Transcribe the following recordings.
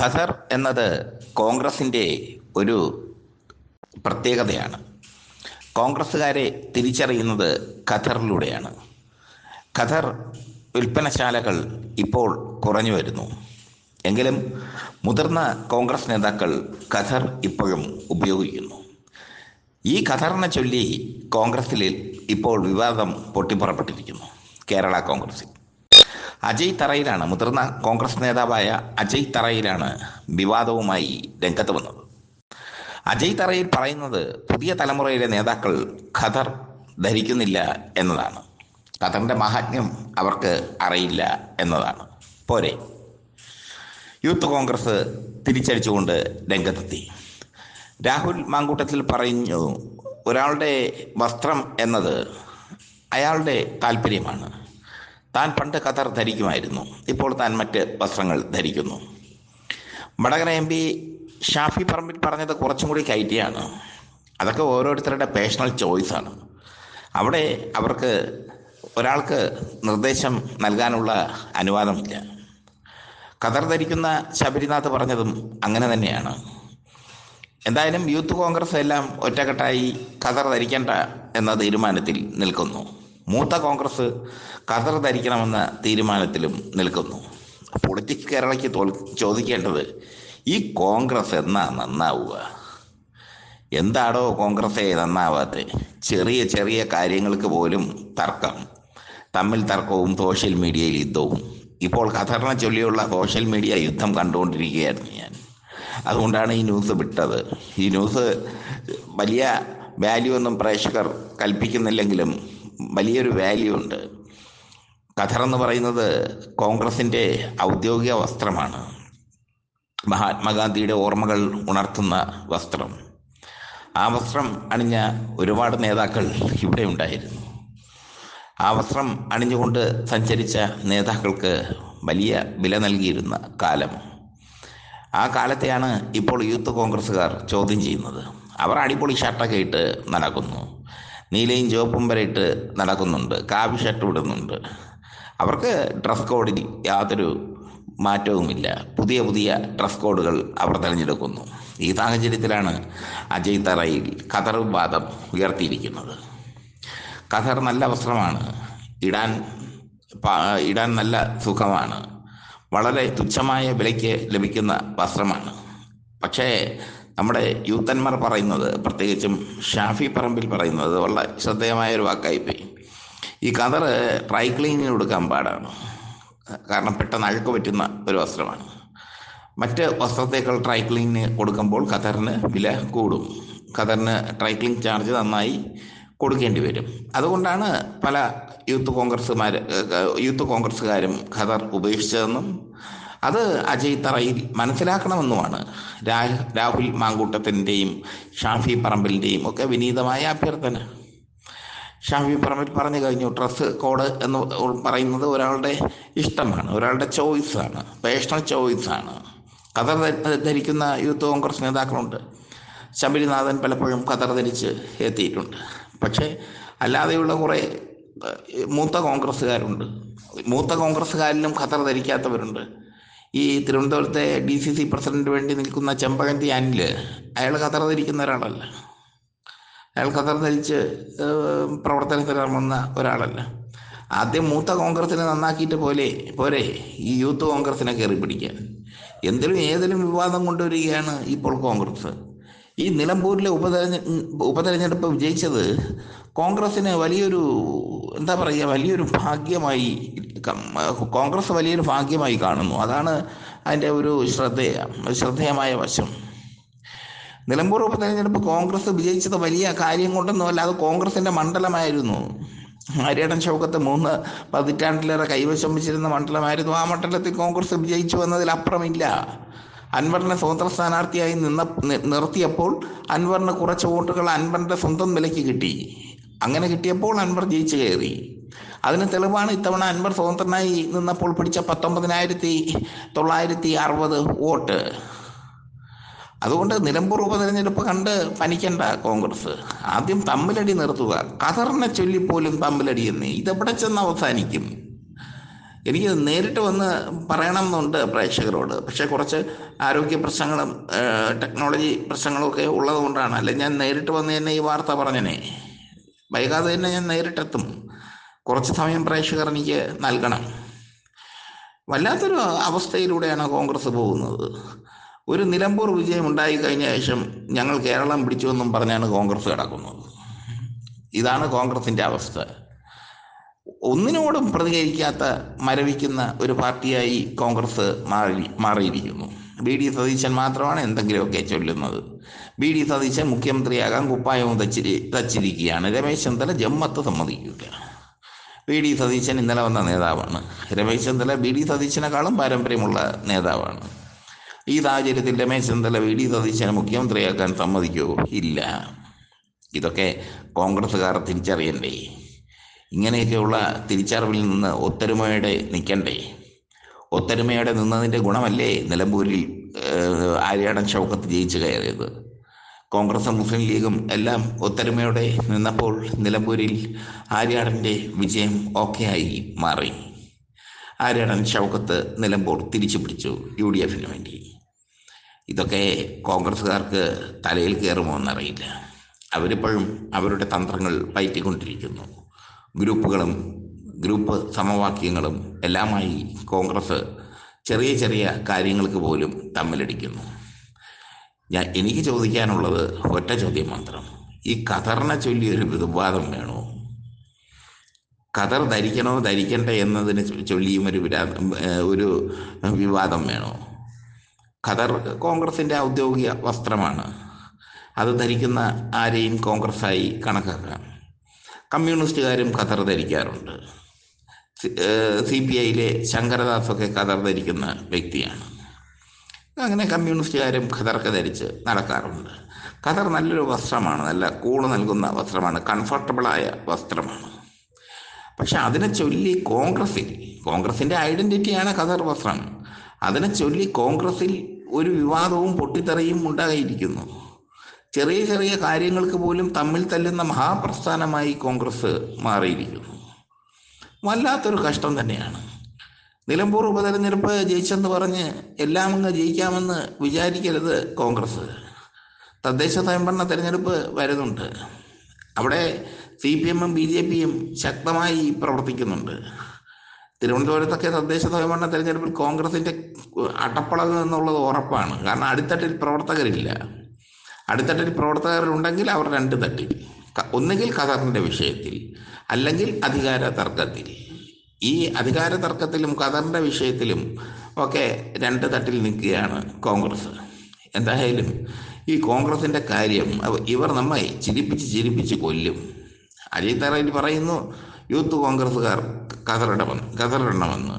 ഖദർ എന്നത് കോൺഗ്രസിന്റെ ഒരു പ്രത്യേകതയാണ്. കോൺഗ്രസ്സുകാരെ തിരിച്ചറിയുന്നത് ഖത്തറിലൂടെയാണ് ഖത്തർ വിൽപ്പനശാലകൾ ഇപ്പോൾ കുറഞ്ഞു വരുന്നു. എങ്കിലും മുതിർന്ന കോൺഗ്രസ് നേതാക്കൾ ഖത്തർ ഇപ്പോഴും ഉപയോഗിക്കുന്നു. ഈ ഖത്തറിനെ ചൊല്ലി കോൺഗ്രസിൽ ഇപ്പോൾ വിവാദം പൊട്ടിപ്പുറപ്പെട്ടിരിക്കുന്നു കേരള കോൺഗ്രസിൽ അജയ് തറയിലാണ് മുതിർന്ന കോൺഗ്രസ് നേതാവായ അജയ് തറയിലാണ് വിവാദവുമായി രംഗത്ത് വന്നത്. അജയ് തറയിൽ പറയുന്നത് പുതിയ തലമുറയിലെ നേതാക്കൾ ഖദർ ധരിക്കുന്നില്ല എന്നതാണ്. ഖദറിന്റെ മഹാത്മ്യം അവർക്ക് അറിയില്ല എന്നതാണ്. പോരെ. യൂത്ത് കോൺഗ്രസ് തിരിച്ചടിച്ചുകൊണ്ട് രംഗത്തെത്തി. രാഹുൽ മാങ്കൂട്ടത്തിൽ പറഞ്ഞു ഒരാളുടെ വസ്ത്രം എന്നത് അയാളുടെ താല്പര്യമാണ്. താൻ പണ്ട് ഖദർ ധരിക്കുമായിരുന്നു. ഇപ്പോൾ താൻ മറ്റ് വസ്ത്രങ്ങൾ ധരിക്കുന്നു. വടകര എം പി ഷാഫി പറമ്പിൽ പറഞ്ഞത് കുറച്ചും കൂടി കയറ്റിയാണ് അതൊക്കെ ഓരോരുത്തരുടെ പേഴ്സണൽ ചോയ്സാണ് അവിടെ അവർക്ക് ഒരാൾക്ക് നിർദ്ദേശം നൽകാനുള്ള അനുവാദമില്ല. ഖദർ ധരിക്കുന്ന ശബരിനാഥ് പറഞ്ഞതും അങ്ങനെ തന്നെയാണ്. എന്തായാലും യൂത്ത് കോൺഗ്രസ് എല്ലാം ഒറ്റക്കെട്ടായി ഖദർ ധരിക്കേണ്ട എന്ന തീരുമാനത്തിൽ നിൽക്കുന്നു. മൂത്ത കോൺഗ്രസ് ഖത്തർ ധരിക്കണമെന്ന തീരുമാനത്തിലും നിൽക്കുന്നു. പൊളിറ്റിക്സ് കേരളയ്ക്ക് തോൽ ചോദിക്കേണ്ടത് ഈ കോൺഗ്രസ് എന്നാ നന്നാവുക? എന്താടോ കോൺഗ്രസ്സെ നന്നാവാത്ത? ചെറിയ ചെറിയ കാര്യങ്ങൾക്ക് പോലും തർക്കം. തമ്മിൽ തർക്കവും സോഷ്യൽ മീഡിയയിൽ യുദ്ധവും. ഇപ്പോൾ ഖത്തറിനെ ചൊല്ലിയുള്ള സോഷ്യൽ മീഡിയ യുദ്ധം കണ്ടുകൊണ്ടിരിക്കുകയായിരുന്നു ഞാൻ. അതുകൊണ്ടാണ് ഈ ന്യൂസ് വിട്ടത്. ഈ ന്യൂസ് വലിയ വാല്യൂ ഒന്നും പ്രേക്ഷകർ കൽപ്പിക്കുന്നില്ലെങ്കിലും വലിയൊരു വാല്യൂ ഉണ്ട്. ഖത്തർ എന്ന് പറയുന്നത് കോൺഗ്രസിന്റെ ഔദ്യോഗിക വസ്ത്രമാണ്. മഹാത്മാഗാന്ധിയുടെ ഓർമ്മകൾ ഉണർത്തുന്ന വസ്ത്രം. ആ വസ്ത്രം അണിഞ്ഞ ഒരുപാട് നേതാക്കൾ ഇവിടെ ഉണ്ടായിരുന്നു. ആ വസ്ത്രം അണിഞ്ഞുകൊണ്ട് സഞ്ചരിച്ച നേതാക്കൾക്ക് വലിയ വില നൽകിയിരുന്ന കാലം. ആ കാലത്തെയാണ് ഇപ്പോൾ യൂത്ത് കോൺഗ്രസ്സുകാർ ചോദ്യം ചെയ്യുന്നത്. അവർ അടിപൊളി ഷർട്ടൊക്കെ ഇട്ട് നടക്കുന്നു. നീലയും ചുവപ്പും വരെ ഇട്ട് നടക്കുന്നുണ്ട്. കാവി ഷർട്ട് ഇടുന്നുണ്ട്. അവർക്ക് ഡ്രസ് കോഡിൽ യാതൊരു മാറ്റവുമില്ല. പുതിയ പുതിയ ഡ്രസ് കോഡുകൾ അവർ തിരഞ്ഞെടുക്കുന്നു. ഈ സാഹചര്യത്തിലാണ് അജയ് തറയിൽ ഖദർ വാദം ഉയർത്തിയിരിക്കുന്നത്. ഖദർ നല്ല വസ്ത്രമാണ്. ഇടാൻ ഇടാൻ നല്ല സുഖമാണ്. വളരെ തുച്ഛമായ വിലയ്ക്ക് ലഭിക്കുന്ന വസ്ത്രമാണ്. പക്ഷേ നമ്മുടെ യൂത്തന്മാർ പറയുന്നത് പ്രത്യേകിച്ചും ഷാഫി പറമ്പിൽ പറയുന്നത് വളരെ ശ്രദ്ധേയമായ ഒരു വാക്കായി പോയി ഈ കതർ ഡ്രൈ ക്ലീനിങ് കൊടുക്കാൻ പാടാണ്. കാരണം പെട്ടെന്ന് അഴുക്ക് പറ്റുന്ന ഒരു വസ്ത്രമാണ്. മറ്റ് വസ്ത്രത്തേക്കാൾ ഡ്രൈ ക്ലീനിങ് കൊടുക്കുമ്പോൾ ഖത്തറിന് വില കൂടും. ഖത്തറിന് ഡ്രൈ ക്ലീൻ ചാർജ് നന്നായി കൊടുക്കേണ്ടി വരും. അതുകൊണ്ടാണ് പല യൂത്ത് കോൺഗ്രസ്സുമാർ യൂത്ത് കോൺഗ്രസ്സുകാരും ഖദർ ഉപേക്ഷിച്ചതെന്നും അത് അജയ് തറയിൽ മനസ്സിലാക്കണമെന്നുമാണ്. രാഹുൽ മാങ്കൂട്ടത്തിന്റെയും ഷാഫി പറമ്പിലിന്റെയും ഒക്കെ വിനീതമായ അഭ്യർത്ഥന. ഷാഫി പറമ്പിൽ പറഞ്ഞു കഴിഞ്ഞു ഡ്രസ്സ് കോഡ് എന്ന് പറയുന്നത് ഒരാളുടെ ഇഷ്ടമാണ് ഒരാളുടെ ചോയ്സാണ് പേഴ്സണൽ ചോയ്സാണ് കഥർ ധരിക്കുന്ന യൂത്ത് കോൺഗ്രസ് നേതാക്കളുണ്ട്. ശബരിനാഥൻ പലപ്പോഴും കഥർ ധരിച്ച് എത്തിയിട്ടുണ്ട്. പക്ഷേ അല്ലാതെയുള്ള കുറേ മൂത്ത കോൺഗ്രസ്സുകാരുണ്ട്. മൂത്ത കോൺഗ്രസ്സുകാരിലും ഖത്തർ ധരിക്കാത്തവരുണ്ട്. ഈ തിരുവനന്തപുരത്തെ ഡി സി സി പ്രസിഡന്റ് വേണ്ടി നിൽക്കുന്ന ചെമ്പകന്തി അനിൽ അയാൾ ഖത്തർ ധരിക്കുന്ന ഒരാളല്ല. അയാൾ ഖത്തർ ധരിച്ച് പ്രവർത്തനത്തിലിറങ്ങുന്ന ഒരാളല്ല. ആദ്യം മൂത്ത കോൺഗ്രസിനെ നന്നാക്കിയിട്ട് പോലെ പോരെ ഈ യൂത്ത് കോൺഗ്രസിനെ കയറി പിടിക്കാൻ. എന്തിലും ഏതിലും വിവാദം കൊണ്ടുവരികയാണ് ഇപ്പോൾ കോൺഗ്രസ്. ഈ നിലമ്പൂരിലെ ഉപതെരഞ്ഞ ഉപതെരഞ്ഞെടുപ്പ് വിജയിച്ചത് കോൺഗ്രസിന് വലിയൊരു എന്താ പറയുക വലിയൊരു ഭാഗ്യമായി കോൺഗ്രസ് വലിയൊരു ഭാഗ്യമായി കാണുന്നു. അതാണ് അതിന്റെ ഒരു ശ്രദ്ധേയ ശ്രദ്ധേയമായ വശം. നിലമ്പൂർ ഉപതെരഞ്ഞെടുപ്പ് കോൺഗ്രസ് വിജയിച്ചത് വലിയ കാര്യം കൊണ്ടൊന്നുമല്ല അത് കോൺഗ്രസിന്റെ മണ്ഡലമായിരുന്നു. ഹരിയാടൻ ചൗക്കത്ത് മൂന്ന് പതിറ്റാണ്ടിലേറെ കൈവശം വെച്ചിരുന്ന മണ്ഡലമായിരുന്നു. ആ മണ്ഡലത്തിൽ കോൺഗ്രസ് വിജയിച്ചു എന്നതിലപ്പുറമില്ല. അൻവറിനെ സ്വതന്ത്ര സ്ഥാനാർത്ഥിയായി നിന്ന നിർത്തിയപ്പോൾ അൻവറിന് കുറച്ച് വോട്ടുകൾ അൻവറിന്റെ സ്വന്തം വിലയ്ക്ക് കിട്ടി. അങ്ങനെ കിട്ടിയപ്പോൾ അൻവർ ജയിച്ചു കയറി. അതിന് തെളിവാണ് ഇത്തവണ അൻവർ സ്വതന്ത്രനായി നിന്നപ്പോൾ പിടിച്ച പത്തൊമ്പതിനായിരത്തി തൊള്ളായിരത്തി അറുപത് വോട്ട്. അതുകൊണ്ട് നിലമ്പൂർ ഉപതെരഞ്ഞെടുപ്പ് കണ്ട് പനിക്കണ്ട കോൺഗ്രസ്. ആദ്യം തമ്മിലടി നിർത്തുക. കതറിനെ ചൊല്ലിപ്പോലും തമ്മിലടി എന്ന്. ഇതെവിടെ ചെന്ന് അവസാനിക്കും? എനിക്ക് നേരിട്ട് വന്ന് പറയണം എന്നുണ്ട് പ്രേക്ഷകരോട്. പക്ഷേ കുറച്ച് ആരോഗ്യ പ്രശ്നങ്ങളും ടെക്നോളജി പ്രശ്നങ്ങളും ഒക്കെ ഉള്ളതുകൊണ്ടാണ്. അല്ലെ ഞാൻ നേരിട്ട് വന്ന് തന്നെ ഈ വാർത്ത പറഞ്ഞനെ. വൈകാതെ തന്നെ ഞാൻ നേരിട്ടെത്തും. കുറച്ച് സമയം പ്രേക്ഷകർ എനിക്ക് നൽകണം. വല്ലാത്തൊരു അവസ്ഥയിലൂടെയാണ് കോൺഗ്രസ് പോകുന്നത്. ഒരു നിലമ്പൂർ വിജയം ഉണ്ടായി കഴിഞ്ഞ ശേഷം ഞങ്ങൾ കേരളം പിടിച്ചുവെന്നും പറഞ്ഞാണ് കോൺഗ്രസ് കിടക്കുന്നത്. ഇതാണ് കോൺഗ്രസിന്റെ അവസ്ഥ. ഒന്നിനോടും പ്രതികരിക്കാത്ത മരവിക്കുന്ന ഒരു പാർട്ടിയായി കോൺഗ്രസ് മാറി മാറിയിരിക്കുന്നു. ബി ഡി സതീശൻ മാത്രമാണ് എന്തെങ്കിലുമൊക്കെ ചൊല്ലുന്നത്. ബി ഡി സതീശൻ മുഖ്യമന്ത്രിയാകാൻ കുപ്പായവും തച്ചിരി തച്ചിരിക്കുകയാണ്. രമേശ് ചെന്നിത്തല ജമ്മത്ത് സമ്മതിക്കുക. ബി ഡി സതീശൻ ഇന്നലെ വന്ന നേതാവാണ്. രമേശ് ചെന്നിത്തല ബി ഡി സതീശനെക്കാളും പാരമ്പര്യമുള്ള നേതാവാണ്. ഈ സാഹചര്യത്തിൽ രമേശ് ചെന്നിത്തല ബി ഡി സതീശനെ മുഖ്യമന്ത്രിയാക്കാൻ സമ്മതിക്കുമോ ഇല്ല. ഇതൊക്കെ കോൺഗ്രസ്സുകാർ തിരിച്ചറിയണ്ടേ? ഇങ്ങനെയൊക്കെയുള്ള തിരിച്ചറിവിൽ നിന്ന് ഒത്തൊരുമയോടെ നിൽക്കണ്ടേ? ഒത്തൊരുമയോടെ നിന്നതിന്റെ ഗുണമല്ലേ നിലമ്പൂരിൽ ആര്യാടൻ ഷൗക്കത്ത് ജയിച്ചു കയറിയത്? കോൺഗ്രസും മുസ്ലിം ലീഗും എല്ലാം ഒത്തൊരുമയോടെ നിന്നപ്പോൾ നിലമ്പൂരിൽ ആര്യാടന്റെ വിജയം ഓക്കെ ആയി മാറി. ആര്യാടൻ ഷൗക്കത്ത് നിലമ്പൂർ തിരിച്ചു പിടിച്ചു യു ഡി എഫിന് വേണ്ടി. ഇതൊക്കെ കോൺഗ്രസ്സുകാർക്ക് തലയിൽ കയറുമോ എന്നറിയില്ല. അവരിപ്പോഴും അവരുടെ തന്ത്രങ്ങൾ പയറ്റിക്കൊണ്ടിരിക്കുന്നു. ഗ്രൂപ്പുകളും ഗ്രൂപ്പ് സമവാക്യങ്ങളും എല്ലാമായി കോൺഗ്രസ് ചെറിയ ചെറിയ കാര്യങ്ങൾക്ക് പോലും തമ്മിലടിക്കുന്നു. ഞാൻ എനിക്ക് ചോദിക്കാനുള്ളത് ഒറ്റ ചോദ്യം മാത്രം. ഈ കതറിനെ ചൊല്ലി ഒരു വിവാദം വേണോ? കതർ ധരിക്കണോ ധരിക്കണ്ട എന്നതിന് ചൊല്ലിയും ഒരു ഒരു വിവാദം വേണോ? ഖതർ കോൺഗ്രസിന്റെ ഔദ്യോഗിക വസ്ത്രമാണ്. അത് ധരിക്കുന്ന ആരെയും കോൺഗ്രസ്സായി കണക്കാക്കാം. കമ്മ്യൂണിസ്റ്റുകാരും ഖതർ ധരിക്കാറുണ്ട്. സി പി ഐയിലെ ശങ്കരദാസൊക്കെ ഖതർ ധരിക്കുന്ന വ്യക്തിയാണ്. അങ്ങനെ കമ്മ്യൂണിസ്റ്റുകാരും ഖദർക്ക് ധരിച്ച് നടക്കാറുണ്ട്. ഖദർ നല്ലൊരു വസ്ത്രമാണ്. നല്ല കൂൾ നൽകുന്ന വസ്ത്രമാണ്. കംഫർട്ടബിളായ വസ്ത്രമാണ്. പക്ഷെ അതിനെ ചൊല്ലി കോൺഗ്രസിൽ കോൺഗ്രസിന്റെ ഐഡന്റിറ്റിയാണ് ഖദർ വസ്ത്രം. അതിനെ ചൊല്ലി കോൺഗ്രസിൽ ഒരു വിവാദവും പൊട്ടിത്തെറിയും ഉണ്ടായിരിക്കുന്നു. ചെറിയ ചെറിയ കാര്യങ്ങൾക്ക് പോലും തമ്മിൽ തല്ലുന്ന മഹാപ്രസ്ഥാനമായി കോൺഗ്രസ് മാറിയിരിക്കുന്നു. വല്ലാത്തൊരു കഷ്ടം തന്നെയാണ്. നിലമ്പൂർ ഉപതെരഞ്ഞെടുപ്പ് ജയിച്ചെന്ന് പറഞ്ഞ് എല്ലാം അങ്ങ് ജയിക്കാമെന്ന് വിചാരിക്കരുത് കോൺഗ്രസ്. തദ്ദേശ സ്വയംഭരണ തെരഞ്ഞെടുപ്പ് വരുന്നുണ്ട്. അവിടെ സി പി എമ്മും ബി ജെ പിയും ശക്തമായി പ്രവർത്തിക്കുന്നുണ്ട്. തിരുവനന്തപുരത്തൊക്കെ തദ്ദേശ സ്വയംഭരണ തെരഞ്ഞെടുപ്പിൽ കോൺഗ്രസിന്റെ അട്ടപ്പളകം എന്നുള്ളത് ഉറപ്പാണ്. കാരണം അടിത്തട്ടിൽ പ്രവർത്തകരില്ല. അടിത്തട്ടിൽ പ്രവർത്തകരുണ്ടെങ്കിൽ അവർ രണ്ട് തട്ടിൽ ഒന്നുകിൽ ഖദറിന്റെ വിഷയത്തിൽ അല്ലെങ്കിൽ അധികാര തർക്കത്തിൽ ഈ അധികാര തർക്കത്തിലും ഖദറിന്റെ വിഷയത്തിലും ഒക്കെ രണ്ട് തട്ടിൽ നിൽക്കുകയാണ് കോൺഗ്രസ്. എന്തായാലും ഈ കോൺഗ്രസിന്റെ കാര്യം ഇവർ നമ്മെ ചിരിപ്പിച്ച് ചിരിപ്പിച്ച് കൊല്ലും. അജയ് തറയിൽ പറയുന്നു യൂത്ത് കോൺഗ്രസ്സുകാർ കതറിടമെന്ന് കതറിടണമെന്ന്.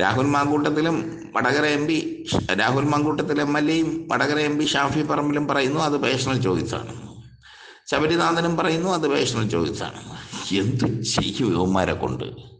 Rahul മാങ്കൂട്ടത്തിലും Vadakara M P Rahul Mamkoottathil M L എയും വടകര എം പി ഷാഫി പറമ്പിലും പറയുന്നു അത് പേഴ്സണൽ ചോയ്സാണ്. ശബരിനാഥനും പറയുന്നു അത് പേഴ്സണൽ ചോയ്സാണ്. എന്തു ചെയ്യും യുവന്മാരെ കൊണ്ട്?